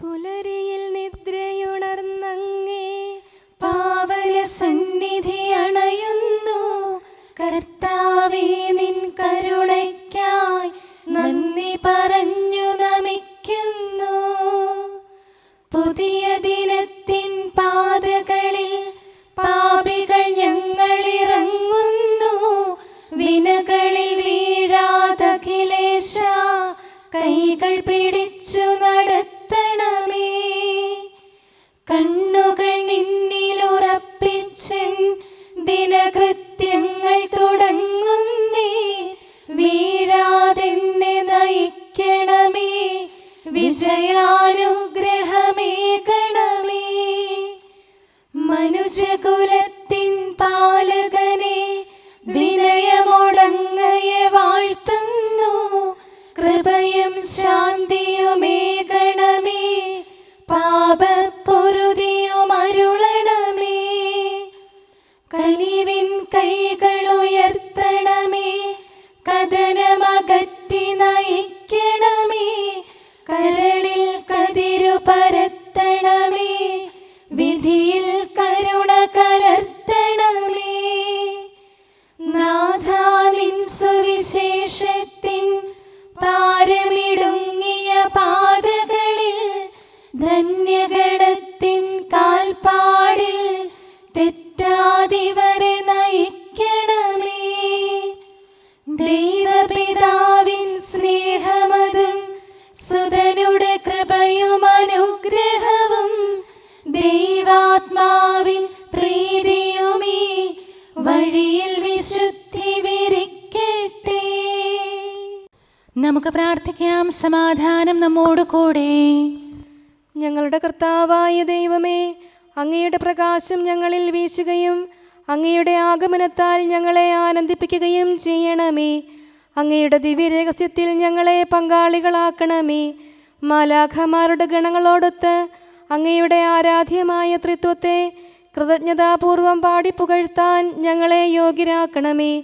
പുലരിയിൽ വിജയാനുഗ്രഹമേകണമേ മനുജകുലത്തിൻ പ്രകാശം ഞങ്ങളിൽ വീശുകയും അങ്ങയുടെ ആഗമനത്താൽ ഞങ്ങളെ ആനന്ദിപ്പിക്കുകയും ചെയ്യണമേ. അങ്ങയുടെ ദിവ്യരഹസ്യത്തിൽ ഞങ്ങളെ പങ്കാളികളാക്കണമേ. മാലാഖമാരുടെ ഗണങ്ങളോടൊത്ത് അങ്ങയുടെ ആരാധ്യമായ ത്രിത്വത്തെ കൃതജ്ഞതാപൂർവം പാടി പുകഴ്ത്താൻ ഞങ്ങളെ യോഗ്യരാക്കണമേ.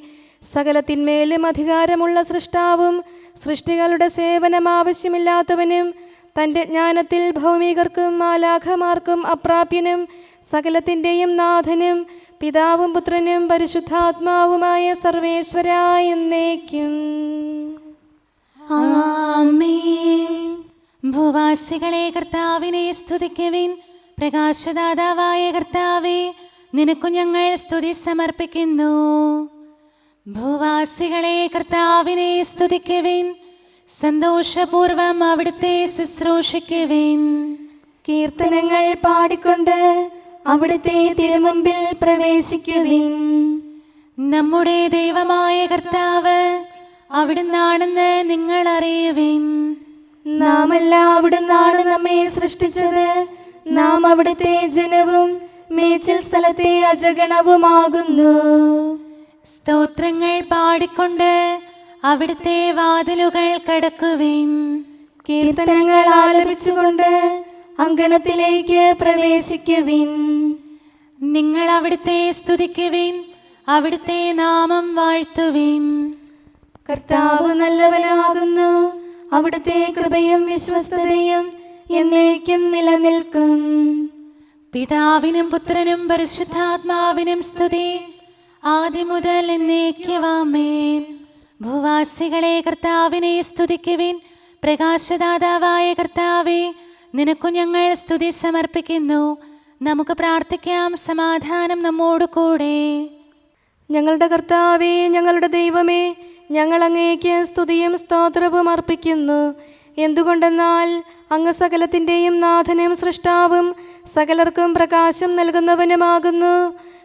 സകലത്തിന്മേലും അധികാരമുള്ള സൃഷ്ടാവും സൃഷ്ടികളുടെ സേവനം ആവശ്യമില്ലാത്തവനും തന്റെ ജ്ഞാനത്തിൽ ഭൗമികർക്കും മാലാഖമാർക്കും അപ്രാപ്യനും സകലത്തിന്റെയും നാഥനും പിതാവും പുത്രനും പരിശുദ്ധാത്മാവുമായ സർവേശ്വര എന്നേക്കും. ഭൂവാസികളെ കർത്താവിനെ സ്തുതിക്കുവിൻ. പ്രകാശദാതാവായ കർത്താവെ നിനക്കു ഞങ്ങൾ സ്തുതി സമർപ്പിക്കുന്നു. ഭൂവാസികളെ കർത്താവിനെ സ്തുതിക്കുവിൻ. സന്തോഷപൂർവം അവിടുത്തെ ശുശ്രൂഷിക്കുവേൻ കീർത്തനങ്ങൾ പാടിക്കൊണ്ട് അവിടുത്തെ തിരുമുമ്പിൽ പ്രവേശിക്കുവിൻ. നമ്മുടെ ദൈവമായ കർത്താവ് അവിടുന്നാണെന്ന് നിങ്ങൾ അറിയുവിൻ നാമല്ല അവിടുന്നാണ് നമ്മെ സൃഷ്ടിച്ചത്. നാം അവിടുത്തെ ജനവും മേച്ചിൽ സ്ഥലത്തെ അജഗണവുമാകുന്നു. സ്തോത്രങ്ങൾ പാടിക്കൊണ്ട് അവിടുത്തെ വാതിലുകൾ കടക്കുവിൻ. കീർത്തനങ്ങൾ ആലപിച്ചുകൊണ്ട് അങ്കണത്തിലേക്ക് പ്രവേശിക്കുവിൻ. നിങ്ങൾ അവിടുത്തെ സ്തുതിക്കുവിൻ അവിടുത്തെ നാമം വാഴ്ത്തുവിൻ. കർത്താവ് നല്ലവനാകുന്നു അവിടുത്തെ കൃപയും വിശ്വസ്തതയും എന്നേക്കും നിലനിൽക്കും. പിതാവിനും പുത്രനും പരിശുദ്ധാത്മാവിനും സ്തുതി ആദ്യം മുതൽ എന്നേക്കുവാമേൻ ഭൂവാസികളെ കർത്താവിനെ സ്തുതിക്കുവിൻ. പ്രകാശദാതാവായ കർത്താവെ നിനക്കു ഞങ്ങൾ സ്തുതി സമർപ്പിക്കുന്നു. നമുക്ക് പ്രാർത്ഥിക്കാം സമാധാനം നമ്മോട് കൂടെ. ഞങ്ങളുടെ കർത്താവേ ഞങ്ങളുടെ ദൈവമേ ഞങ്ങൾ അങ്ങേക്ക് സ്തുതിയും സ്തോത്രവും അർപ്പിക്കുന്നു. എന്തുകൊണ്ടെന്നാൽ അങ്ങ് സകലത്തിന്റെയും നാഥനും സൃഷ്ടാവും സകലർക്കും പ്രകാശം നൽകുന്നവനുമാകുന്നു.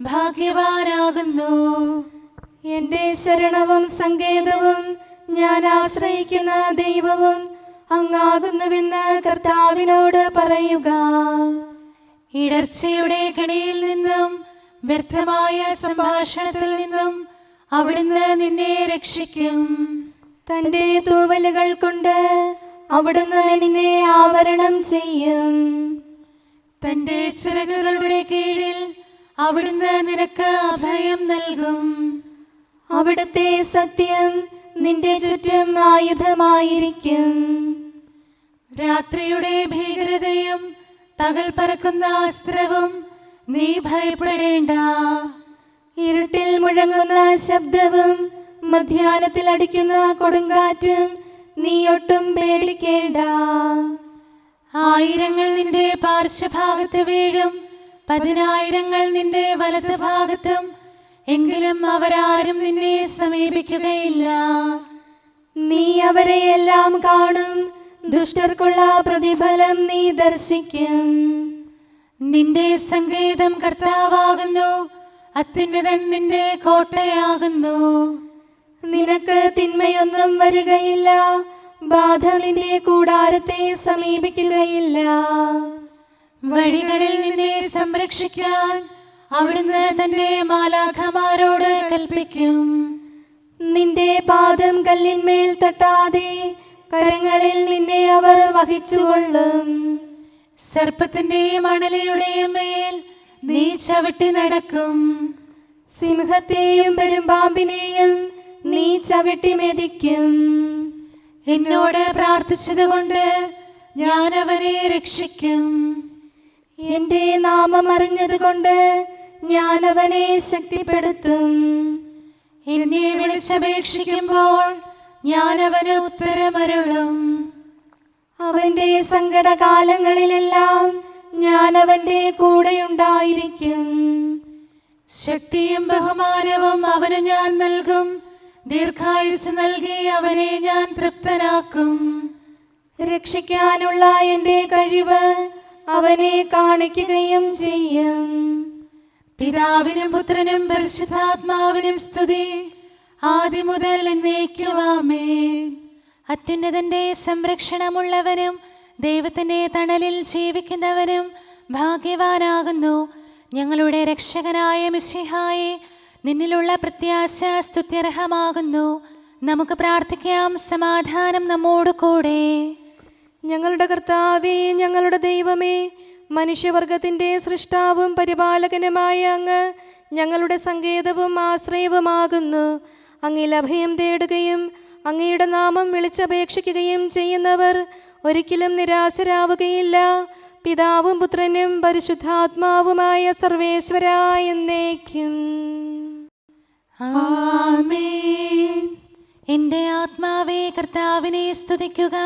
ഭാഗ്യവാനാകുന്നു. എന്റെ ശരണവും സങ്കേതവും ഞാൻ ആശ്രയിക്കുന്ന ദൈവവും അങ്ങാകുന്നുവെന്ന് കർത്താവിനോട് പറയുക. ഇടർച്ചയുടെ കണിയിൽ നിന്നും വ്യർത്ഥമായ സംഭാഷണത്തിൽ നിന്നും അവിടുന്ന് നിന്നെ രക്ഷിക്കും. തന്റെ തൂവലുകൾ കൊണ്ട് അവിടുന്ന് നിന്നെ ആവരണം ചെയ്യും. തന്റെ ചിറകുകളുടെ കീഴിൽ അവിടുന്ന് നിനക്ക് അഭയം നൽകും. അവിടുത്തെ സത്യം നിന്റെ ചുറ്റും ആയുധമായിരിക്കും. രാത്രിയുടെ ഭീകരതയും പകൽ പറക്കുന്ന അസ്ത്രവും നീ ഭയപ്പെടേണ്ട. ഇരുട്ടിൽ മുഴങ്ങുന്ന ശബ്ദവും മധ്യാനത്തിൽ അടിക്കുന്ന കൊടുങ്കാറ്റും നീ ഒട്ടും പേടിക്കേണ്ട. ആയിരങ്ങൾ നിന്റെ പാർശ്വഭാഗത്ത് വീഴും. പതിനായിരങ്ങൾ നിന്റെ വലത് ഭാഗത്തും എങ്കിലും അവരാരും നിന്നെ സമീപിക്കുകയില്ല. നീ അവരെ എല്ലാം കാണും ദുഷ്ടർക്കുള്ള പ്രതിഫലം നീ ദർശിക്കും. നിന്റെ സങ്കേതം കർത്താവാകുന്നു അത്യുന്നതൻ നിന്റെ കോട്ടയാകുന്നു. നിനക്ക് തിന്മയൊന്നും വരികയില്ല ബാധ നിന്റെ കൂടാരത്തെ സമീപിക്കുകയില്ല. വഴികളിൽ നിന്നെ സംരക്ഷിക്കാൻ അവിടുന്ന് തന്നെ മാലാഖമാരോട് കൽപ്പിക്കും. നിന്റെ പാദം കല്ലിന്മേൽ തട്ടാതെ കരങ്ങളിൽ നിന്നെ അവർ വഹിച്ചുകൊള്ളും. സർപ്പത്തിന്റെയും അണലയുടെയും മേൽ നീ ചവിട്ടി നടക്കും. സിംഹത്തെയും പെരുമ്പാമ്പിനെയും നീ ചവിട്ടി മെതിക്കും. എന്നോട് പ്രാർത്ഥിച്ചതുകൊണ്ട് ഞാൻ അവനെ രക്ഷിക്കും. എന്റെ നാമം അറിഞ്ഞതുകൊണ്ട് ഞാൻ അവനെ ശക്തിപ്പെടുത്തും. എന്നെ വിളിച്ചപേക്ഷിക്കുമ്പോൾ ഞാൻ അവന് ഉത്തരമരുളും. അവന്റെ സങ്കടകാലങ്ങളിലെല്ലാം ഞാൻ അവന്റെ കൂടെയുണ്ടായിരിക്കും. ശക്തിയും ബഹുമാനവും അവന് ഞാൻ നൽകും. ദീർഘായുസ് നൽകി അവനെ ഞാൻ തൃപ്തനാക്കും. രക്ഷിക്കാനുള്ള എന്റെ കഴിവ് അവനെ കാണിക്കുകയും ചെയ്യും. പിതാവിനും പുത്രനും പരിശുദ്ധാത്മാവിനും സ്തുതി. ആദ്യം മുതൽ എന്നേക്കുവാമേ. അത്യുന്നതന്റെ സംരക്ഷണമുള്ളവനും ദൈവത്തിന്റെ തണലിൽ ജീവിക്കുന്നവനും ഭാഗ്യവാനാകുന്നു. ഞങ്ങളുടെ രക്ഷകനായ മിശിഹായി നിന്നിലുള്ള പ്രത്യാശ സ്തുത്യർഹമാകുന്നു. നമുക്ക് പ്രാർത്ഥിക്കാം സമാധാനം നമ്മോട് കൂടെ ഞങ്ങളുടെ കർത്താവേ ഞങ്ങളുടെ ദൈവമേ മനുഷ്യവർഗത്തിന്റെ സൃഷ്ടാവും പരിപാലകനുമായ അങ്ങ് ഞങ്ങളുടെ സങ്കേതവും ആശ്രയവുമാകുന്നു. അങ്ങിൽ അഭയം തേടുകയും അങ്ങയുടെ നാമം വിളിച്ചപേക്ഷിക്കുകയും ചെയ്യുന്നവർ ഒരിക്കലും നിരാശരാവുകയില്ല. പിതാവും പുത്രനും പരിശുദ്ധാത്മാവുമായ സർവേശ്വര എന്നേക്കും. എന്റെ ആത്മാവേ കർത്താവിനെ സ്തുതിക്കുക.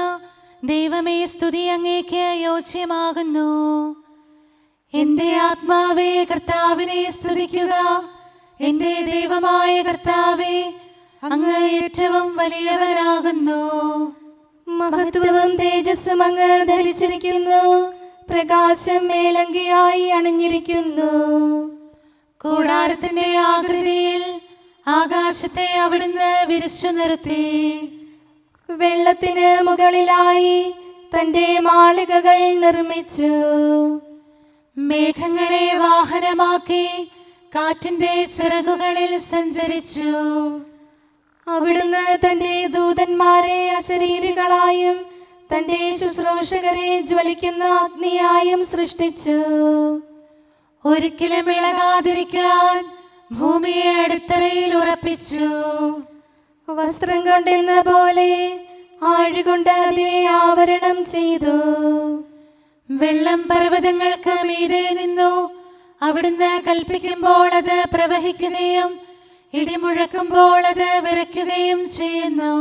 ദൈവമേ സ്തുതി അങ്ങേക്ക് യോജ്യമാകുന്നു. എന്റെ ആത്മാവേ കർത്താവിനെ സ്തുതിക്കുക. എന്റെ ദൈവമായ കർത്താവേ അങ്ങ് ഏറ്റവും വലിയവനാകുന്നു. മഹത്വവും തേജസ്സും അങ്ങ് ധരിച്ചിരിക്കുന്നു. പ്രകാശം മേലങ്കിയായി അണിഞ്ഞിരിക്കുന്നു. കൂടാരത്തിന്റെ ആകൃതിയിൽ ആകാശത്തെ അവിടുന്ന് വിരിച്ചു നിർത്തി. വെള്ളത്തിന് മുകളിലായി തന്റെ മാളികകൾ നിർമ്മിച്ചു. മേഘങ്ങളെ വാഹനമാക്കി കാറ്റിന്റെ ചിറകുകളിൽ സഞ്ചരിച്ചു. അവിടുന്ന് തന്റെ ദൂതന്മാരെ അശരീരികളായും തന്റെ ശുശ്രൂഷകരെ ജ്വലിക്കുന്ന അഗ്നിയായും സൃഷ്ടിച്ചു. ഒരിക്കലും ഇളകാതിരിക്കാൻ ഭൂമിയെ അടിത്തറയിൽ ഉറപ്പിച്ചു. വസ്ത്രം കൊണ്ടെന്ന പോലെ ആഴുകൊണ്ട് അതിനെ ആവരണം ചെയ്തു. വെള്ളം പർവതങ്ങൾക്ക് മീതെ നിന്നു. അവിടുന്ന് കൽപ്പിക്കുമ്പോൾ അത് പ്രവഹിക്കുകയും ഇടിമുഴക്കുമ്പോൾ അത് വിറയ്ക്കുകയും ചെയ്യുന്നു.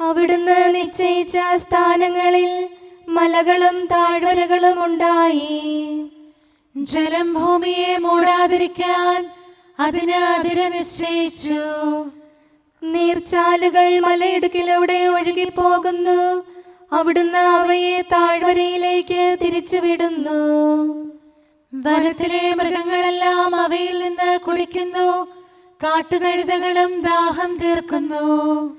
അവിടുന്ന് നിശ്ചയിച്ച സ്ഥാനങ്ങളിൽ മലകളും താഴ്വരകളും ഉണ്ടായി. ജലം ഭൂമിയെ മൂടാതിരിക്കാൻ അതിന് അതിര് നിശ്ചയിച്ചു. നീർച്ചാലുകൾ മലയിടുക്കിലൂടെ ഒഴുകിപ്പോകുന്നു. അവിടുന്ന് അവയെ താഴ്വരയിലേക്ക് തിരിച്ചുവിടുന്നു. വനത്തിലെ മൃഗങ്ങളെല്ലാം അവയിൽ നിന്ന് കുടിക്കുന്നു. കാട്ടുകഴുതകളും ദാഹം തീർക്കുന്നു.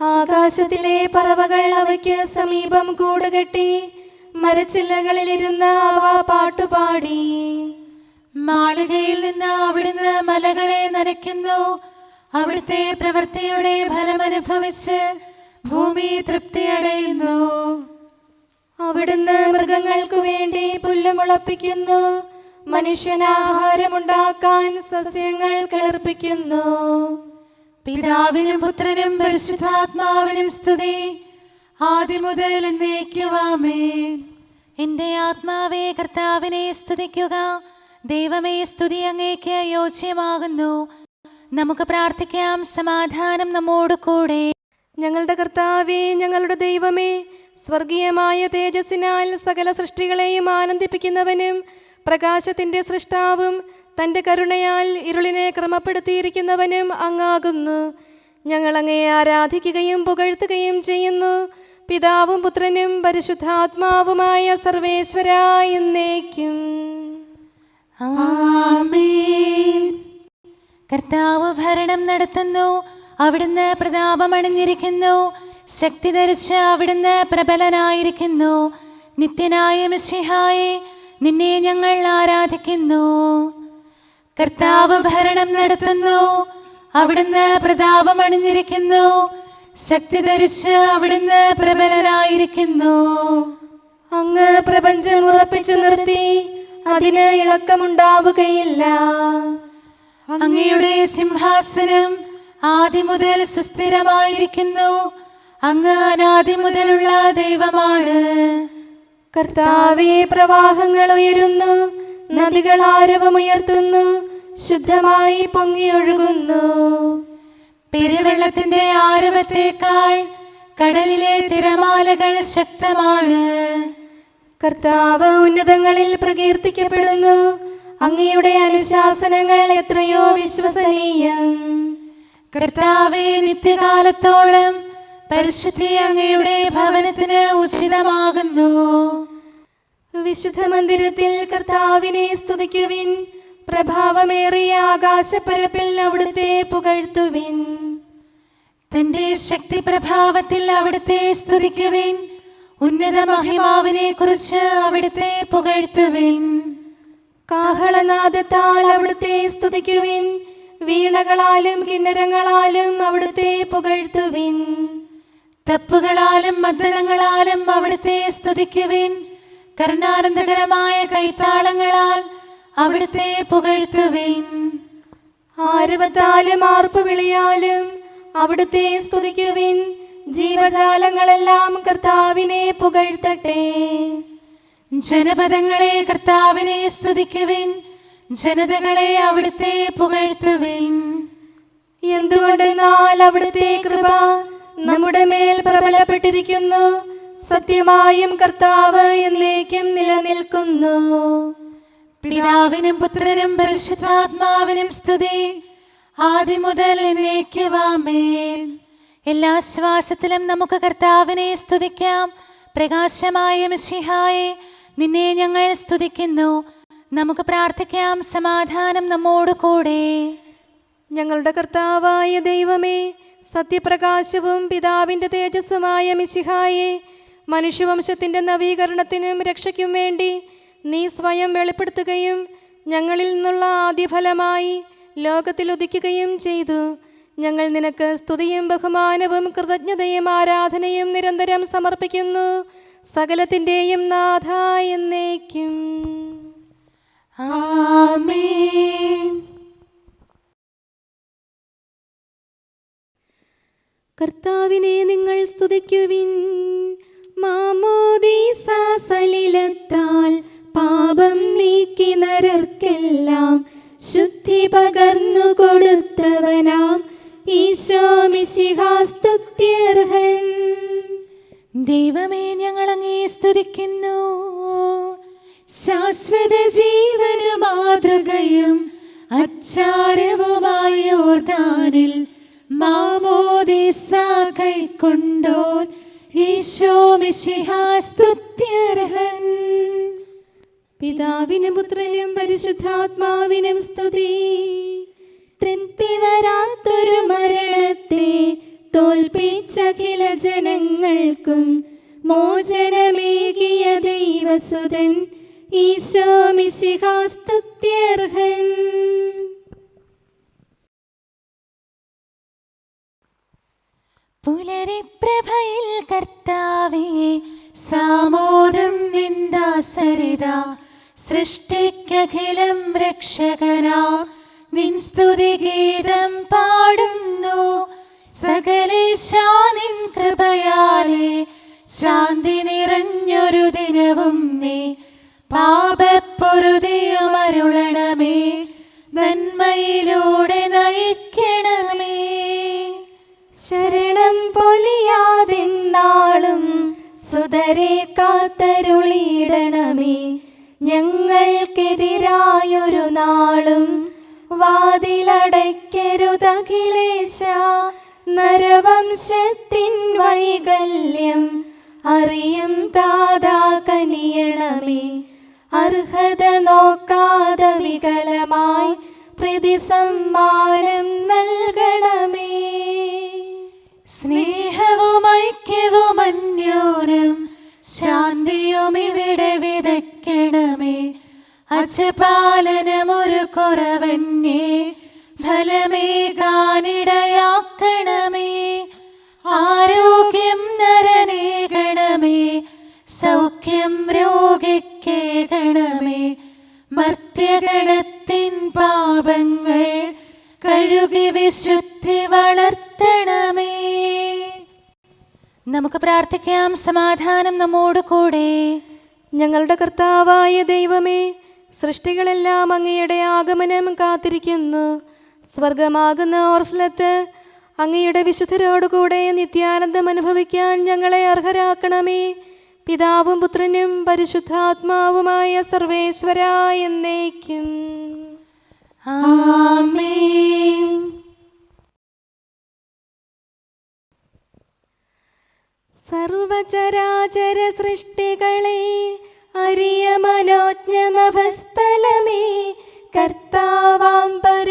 ആകാശത്തിലെ പറവകൾ അവയ്ക്ക് സമീപം കൂടുകെട്ടി മരച്ചില്ലകളിലിരുന്ന് അവ പാട്ടുപാടി. മാളികയിൽ നിന്ന് അവിടുന്ന് മലകളെ നനയ്ക്കുന്നു. അവിടുത്തെ പ്രവൃത്തിയുടെ ഫലമനുഭവിച്ച് ഭൂമി തൃപ്തിയടയുന്നു. അവിടുന്ന് മൃഗങ്ങൾക്കു വേണ്ടി പുല്ല് മുളപ്പിക്കുന്നു. മനുഷ്യനാഹാരമുണ്ടാക്കാൻ സസ്യങ്ങൾ കിളർപ്പിക്കുന്നു. പിതാവിനും പുത്രനും പരിശുദ്ധാത്മാവിനും സ്തുതി. ആദ്യം മുതൽ എന്നേക്കുവാമേൻ എന്റെ ആത്മാവേ കർത്താവിനെ സ്തുതിക്കുക. ദൈവമേ സ്തുതി അങ്ങേക്ക് യോജ്യമാകുന്നു. നമുക്ക് പ്രാർത്ഥിക്കാം. സമാധാനം നമ്മോട് കൂടെ. ഞങ്ങളുടെ കർത്താവേ ഞങ്ങളുടെ ദൈവമേ സ്വർഗീയമായ തേജസ്സിനാൽ സകല സൃഷ്ടികളെയും ആനന്ദിപ്പിക്കുന്നവനും പ്രകാശത്തിന്റെ സൃഷ്ടാവും തന്റെ കരുണയാൽ ഇരുളിനെ ക്രമപ്പെടുത്തിയിരിക്കുന്നവനും അങ്ങാകുന്നു. ഞങ്ങൾ അങ്ങയെ ആരാധിക്കുകയും പുകഴ്ത്തുകയും ചെയ്യുന്നു. പിതാവും പുത്രനും പരിശുദ്ധാത്മാവുമായ സർവേശ്വര എന്നേക്കും. ആമേൻ. കർത്താവ് ഭരണം നടത്തുന്നു അവിടുന്ന് പ്രതാപമണിഞ്ഞിരിക്കുന്നു ശക്തി ധരിച്ച് അവിടുന്ന് പ്രബലനായിരിക്കുന്നു. നിത്യനായ മിശിഹായെ നിന്നെ ഞങ്ങൾ ആരാധിക്കുന്നു. കർത്താവ് ഭരണം നടത്തുന്നു അവിടുന്ന് പ്രതാപമണിഞ്ഞിരിക്കുന്നു ശക്തി ധരിച്ച് അവിടുന്ന് പ്രബലനായിരിക്കുന്നു. അങ്ങ് പ്രപഞ്ചം ഉറപ്പിച്ചു നിർത്തി അതിന് ഇളക്കമുണ്ടാവുകയില്ല. അങ്ങയുടെ സിംഹാസനം ആദ്യം മുതൽ സുസ്ഥിരമായിരിക്കുന്നു. അങ്ങ് അനാദി മുതലുള്ള ദൈവമാണ്. കർത്താവേ പ്രവാഹങ്ങൾ ഉയരുന്നു. നദികൾ ആരവമുയർത്തുന്നു. ശുദ്ധമായി പൊങ്ങിയൊഴുകുന്നു പെരുവെള്ളത്തിന്റെ ആരവത്തേക്കാൾ കടലിലെ തിരമാലകൾ ശക്തമാണ്. കർത്താവ് ഉന്നതങ്ങളിൽ പ്രകീർത്തിക്കപ്പെടുന്നു. അങ്ങയുടെ അനുശാസനങ്ങൾ എത്രയോ വിശ്വസനീയം. കർത്താവെ നിത്യകാലത്തോളം പരിശുദ്ധി അങ്ങയുടെ ഭവനത്തിന് ഉചിതമാകുന്നു. വിശുദ്ധ മന്ദിരത്തിൽ കർത്താവിനെ സ്തുതിക്കുവിൻ. പ്രഭാവമേറിയ ആകാശപ്പരപ്പിൽ അവിടുത്തെ പുകഴ്ത്തുവിൻ. തന്റെ ശക്തി പ്രഭാവത്തിൽ അവിടുത്തെ സ്തുതിക്കുവിൻ. ഉന്നത മഹിമാവിനെ കുറിച്ച് അവിടുത്തെ പുകഴ്ത്തുവിൻ. കാഹളനാദത്താൽ അവിടുത്തെ സ്തുതിക്കുവിൻ. വീണകളാലും കിന്നരങ്ങളാലും അവിടുത്തെ പുകഴ്ത്തുവിൻ. തപ്പുകളാലും മദ്ദളങ്ങളാലും അവിടുത്തെ സ്തുതിക്കുവിൻ. കരുണാനന്ദകരമായ കൈത്താളങ്ങളാൽ അവിടുത്തെ പുകഴ്ത്തുവിൻ. ആരവത്താലും ആർപ്പുവിളിയാലും അവിടുത്തെ സ്തുതിക്കുവിൻ. ജീവജാലങ്ങളെല്ലാം കർത്താവിനെ പുകഴ്ത്തട്ടെ. ജനപദങ്ങളെ കർത്താവിനെ സ്തുതിക്കുവിൻ. ജനതകളെ അവിടുത്തെ പുകഴ്ത്തുവിൻ. എന്തുകൊണ്ടെന്നാൽ അവിടുത്തെ കൃപ നമ്മുടെ മേൽ പ്രബലപ്പെട്ടിരിക്കുന്നു. സത്യമായും കർത്താവ് എന്നേക്കും നിലനിൽക്കുന്നു. പിതാവിനും പുത്രനും പരിശുദ്ധാത്മാവിനും സ്തുതി. ആദ്യം മുതൽ എന്നേക്കുവാമേൽ എല്ലാ ശ്വാസത്തിലും നമുക്ക് കർത്താവിനെ സ്തുതിക്കാം. പ്രകാശമായ മിശിഹായെ നിന്നെ ഞങ്ങൾ സ്തുതിക്കുന്നു. നമുക്ക് പ്രാർത്ഥിക്കാം സമാധാനം നമ്മോട് കൂടെ. ഞങ്ങളുടെ കർത്താവായ ദൈവമേ സത്യപ്രകാശവും പിതാവിന്റെ തേജസ്സുമായ മിശിഹായെ മനുഷ്യവംശത്തിന്റെ നവീകരണത്തിനും രക്ഷയ്ക്കും വേണ്ടി നീ സ്വയം വെളിപ്പെടുത്തുകയും ഞങ്ങളിൽ നിന്നുള്ള ആദ്യഫലമായി ലോകത്തിൽ ഉദിക്കുകയും ചെയ്തു. ഞങ്ങൾ നിനക്ക് സ്തുതിയും ബഹുമാനവും കൃതജ്ഞതയും ആരാധനയും നിരന്തരം സമർപ്പിക്കുന്നു. സകലത്തിന്റെയും നാഥ എന്നേക്കും. കർത്താവിനെ നിങ്ങൾ സ്തുതിക്കുവിൻ. മാമോദീസ സലിലത്താൽ പാപം നീക്കി നരർക്കെല്ലാം ശുദ്ധി പകർന്നു കൊടുത്തവനാം. ഈശോ മിശിഹാസ്തുത്യർഹൻ ദൈവമേ ഞങ്ങൾ അങ്ങേ സ്തുതിക്കുന്നു. ശാശ്വത ജീവന മാതൃകയും അച്ചാരവുമായ ഓർദാനിൽ മാമോദിസ കൈക്കൊണ്ടോൻ ഈശോ മിഷിഹാസ്തുത്യർഹൻ പിതാവിനും പുത്രനും പരിശുദ്ധാത്മാവിനും സ്തുതി. തൃപ്തി വരാത്തൊരു മരണത്തെ തോൽപ്പിച്ചഖില ജനങ്ങൾക്കും മോചനമേകിയ ദൈവസുതൻ ഈശോ മിശിഹാസ്തുത്യർഹൻ. പുലരിപ്രഭയിൽ കർത്താവേ സാമോദം നിന്ദാസരിത സൃഷ്ടിക്കഖിലം രക്ഷകനാ. നിൻ സ്തുതിഗീതം പാടുന്നു. സകലേശാ നിൻ കൃപയാലേ ശാന്തി നിറഞ്ഞൊരു ദിനവും നീ. പാപപ്പൊരുതിയുമരുളണമേ നന്മയിലൂടെ നയിക്കണമേ. ശരണം പൊലിയാതെന്നാളും സുതരെ കാത്തരുളിയിടണമേ. ഞങ്ങൾക്കെതിരായൊരു നാളും വാതിലടയ്ക്കരുതഖിലേശ. നരവംശത്തിൻ വൈകല്യം അറിയും താതാ കനിയണമേ അർഹത നോക്കാതെ വികലമായി പ്രതിസമ്മാനം നൽകണമേ. സ്നേഹവും ഐക്യവും അന്യോനം ശാന്തിയും ഇവിടെ വിതയ്ക്കണമേ. അജപാലനമൊരു കുറവന്യേ ഫലമേകാനിടയാക്കണമേ ആരോഗ്യം നരനേകണമേ സൗഖ്യം രോഗിക്കേകണമേ മർത്യഗണത്തിൻ പാപങ്ങൾ കഴുകി വിശുദ്ധി വളർത്തണമേ. നമുക്ക് പ്രാർത്ഥിക്കാം സമാധാനം നമ്മോട് കൂടെ. ഞങ്ങളുടെ കർത്താവായ ദൈവമേ സൃഷ്ടികളെല്ലാം അങ്ങയുടെ ആഗമനം കാത്തിരിക്കുന്നു. സ്വർഗമാകുന്ന ഓർസ്ലത്ത് അങ്ങയുടെ വിശുദ്ധരോടുകൂടെ നിത്യാനന്ദം അനുഭവിക്കാൻ ഞങ്ങളെ അർഹരാക്കണമേ. പിതാവും പുത്രനും പരിശുദ്ധാത്മാവുമായ സർവേശ്വര എന്നേക്കും. സർവചരാചര സൃഷ്ടികളെ അരിയ മനോജ്ഞ നഭസ്ഥലമേ. കർത്താവാം പരമോന്നതനെ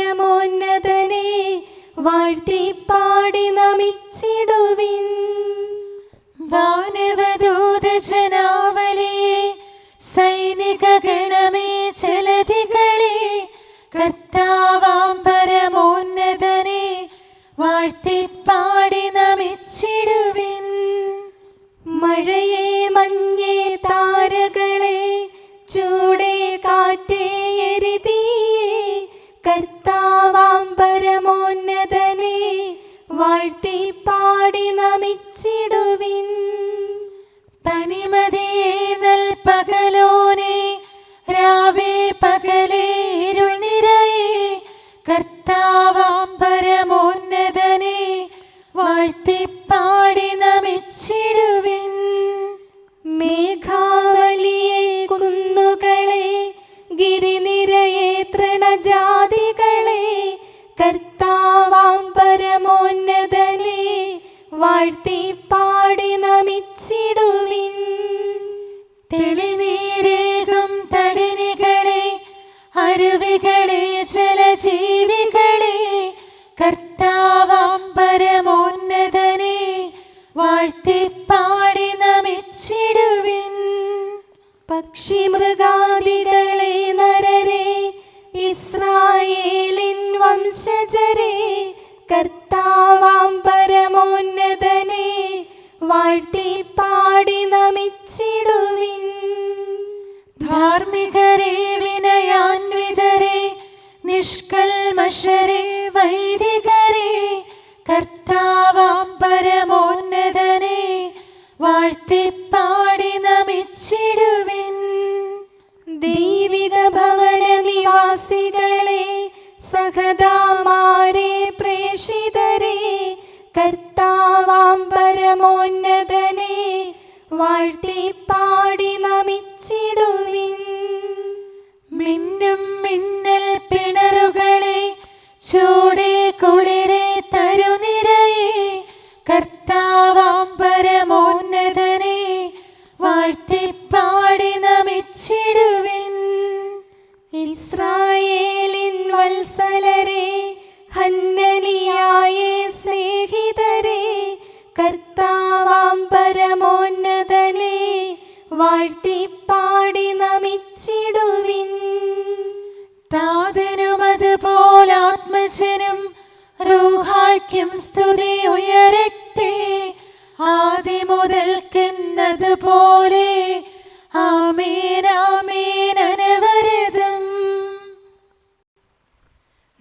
നമിച്ചിടുവിൻ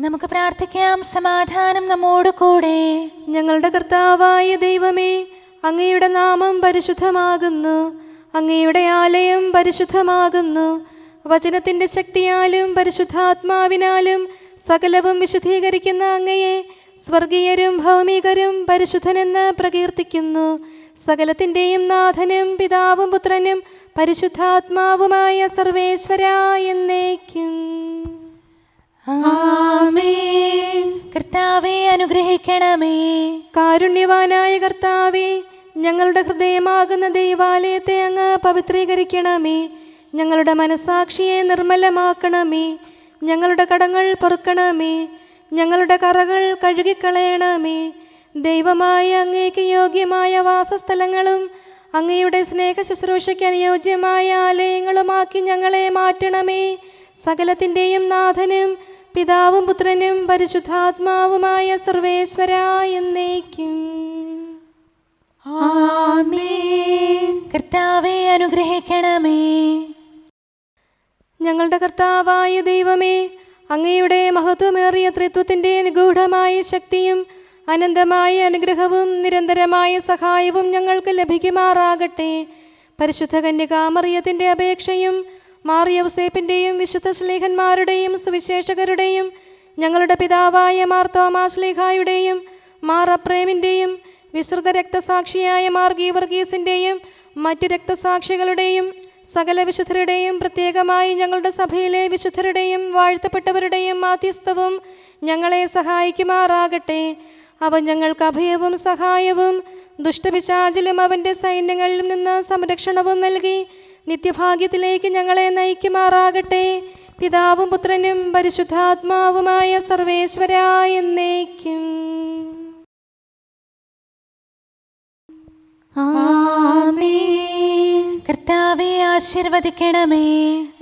നമുക്ക് പ്രാർത്ഥിക്കാം സമാധാനം നമ്മോട് കൂടെ. ഞങ്ങളുടെ കർത്താവായ ദൈവമേ അങ്ങയുടെ നാമം പരിശുദ്ധമാകുന്നു. അങ്ങയുടെ ആലയം പരിശുദ്ധമാകുന്നു. വചനത്തിന്റെ ശക്തിയാലും പരിശുദ്ധാത്മാവിനാലും സകലവും വിശുദ്ധീകരിക്കുന്ന അങ്ങയെ സ്വർഗീയരും ഭൗമികരും പരിശുദ്ധനെന്ന് പ്രകീർത്തിക്കുന്നു. സകലത്തിന്റെയും നാഥനും പിതാവും പുത്രനും പരിശുദ്ധാത്മാവുമായ സർവേശ്വര എന്നേക്കും. കർത്താവെ അനുഗ്രഹിക്കണമേ. കാരുണ്യവാനായ കർത്താവേ ഞങ്ങളുടെ ഹൃദയമാകുന്ന ദൈവാലയത്തെ അങ്ങ് പവിത്രീകരിക്കണമേ. ഞങ്ങളുടെ മനസാക്ഷിയെ നിർമ്മലമാക്കണമേ. ഞങ്ങളുടെ കടങ്ങൾ പൊറുക്കണമേ. ഞങ്ങളുടെ കറകൾ കഴുകിക്കളയണമേ. ദൈവമായ അങ്ങേക്ക് യോഗ്യമായ വാസസ്ഥലങ്ങളും അങ്ങയുടെ സ്നേഹ ശുശ്രൂഷയ്ക്ക് അനുയോജ്യമായ ആലയങ്ങളുമാക്കി ഞങ്ങളെ മാറ്റണമേ. സകലത്തിന്റെയും നാഥനും പിതാവും പുത്രനും പരിശുദ്ധാത്മാവുമായ സർവേശ്വര എന്നേക്കും. കർത്താവെ അനുഗ്രഹിക്കണമേ. ഞങ്ങളുടെ കർത്താവായ ദൈവമേ അങ്ങയുടെ മഹത്വമേറിയ ത്രിത്വത്തിന്റെ നിഗൂഢമായ ശക്തിയും അനന്തമായ അനുഗ്രഹവും നിരന്തരമായ സഹായവും ഞങ്ങൾക്ക് ലഭിക്കുമാറാകട്ടെ. പരിശുദ്ധ കന്യകാമറിയത്തിന്റെ അപേക്ഷയും മാറിയൗസേപ്പിന്റെയും വിശുദ്ധ ശ്ലീഹന്മാരുടെയും സുവിശേഷകരുടെയും ഞങ്ങളുടെ പിതാവായ മാർ തോമാ ശ്ലീഹായുടെയും മാർ അപ്രേമിന്റെയും വിശ്രുത രക്തസാക്ഷിയായ മാർ വർഗീസിന്റെയും മറ്റു രക്തസാക്ഷികളുടെയും സകല വിശുദ്ധരുടെയും പ്രത്യേകമായി ഞങ്ങളുടെ സഭയിലെ വിശുദ്ധരുടെയും വാഴ്ത്തപ്പെട്ടവരുടെയും മാധ്യസ്ഥവും ഞങ്ങളെ സഹായിക്കുമാറാകട്ടെ. അവൻ ഞങ്ങൾക്ക് അഭയവും സഹായവും ദുഷ്ടപിശാചിലും അവന്റെ സൈന്യങ്ങളിൽ നിന്ന് സംരക്ഷണവും നൽകി. നിത്യഭാഗ്യത്തിലേക്ക് ഞങ്ങളെ നയിക്കുമാറാകട്ടെ. പിതാവും പുത്രനും പരിശുദ്ധാത്മാവുമായ സർവേശ്വര എന്നേക്കും. കർത്താവെ ആശീർവദിക്കണമേ.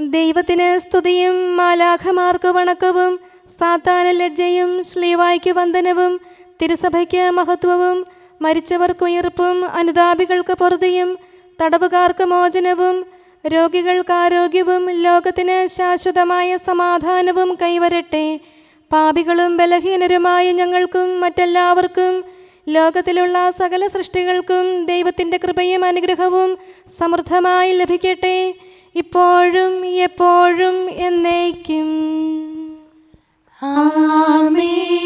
ദൈവത്തിന് സ്തുതിയും മാലാഖമാർക്ക് വണക്കവും സാത്താന ലജ്ജയും ശ്ലീവായ്ക്ക് വന്ദനവും തിരുസഭയ്ക്ക് മഹത്വവും മരിച്ചവർക്ക് ഉയർപ്പും അനുതാപികൾക്ക് പൊറുതിയും തടവുകാർക്ക് മോചനവും രോഗികൾക്ക് ആരോഗ്യവും ലോകത്തിന് ശാശ്വതമായ സമാധാനവും കൈവരട്ടെ. പാപികളും ബലഹീനരുമായ ഞങ്ങൾക്കും മറ്റെല്ലാവർക്കും ലോകത്തിലുള്ള സകല സൃഷ്ടികൾക്കും ദൈവത്തിന്റെ കൃപയും അനുഗ്രഹവും സമൃദ്ധമായി ലഭിക്കട്ടെ. ഇപ്പോഴും എപ്പോഴും എന്നേക്കും. ആമേൻ.